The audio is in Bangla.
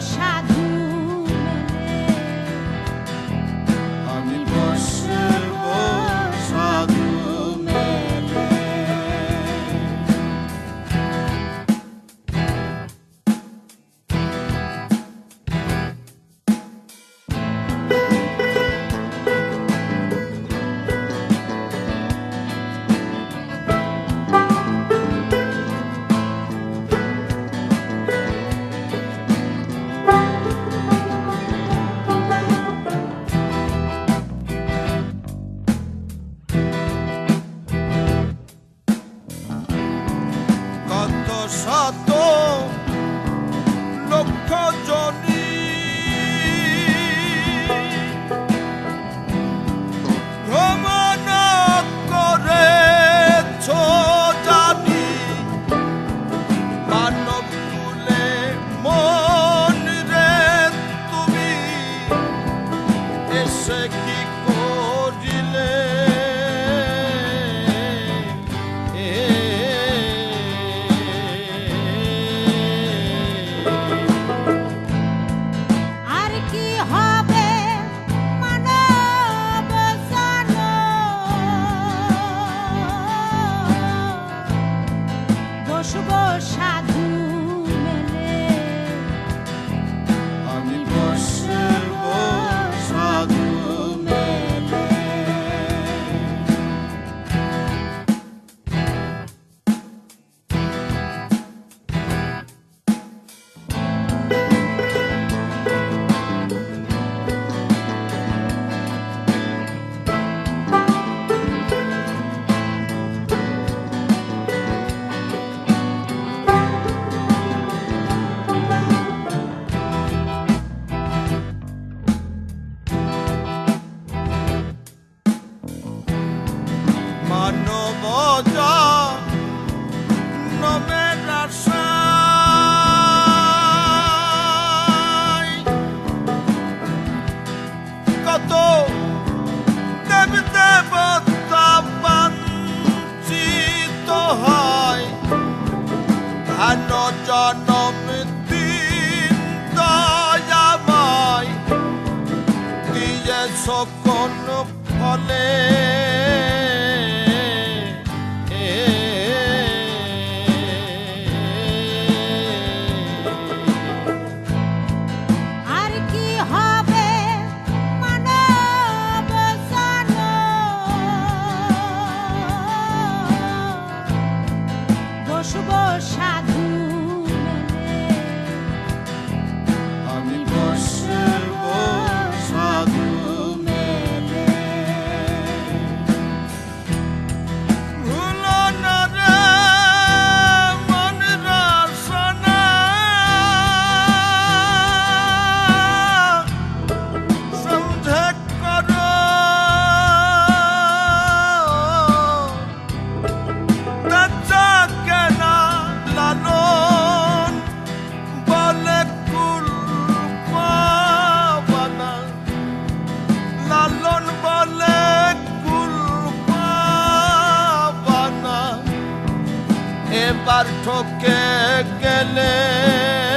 Shine. perseguir. মানব নমের আশায় কত দেব দেবতা বাঞ্ছিত হয়। ধান জনম দিন দয়াময়। দিয়ে সকল ফলে parto que, que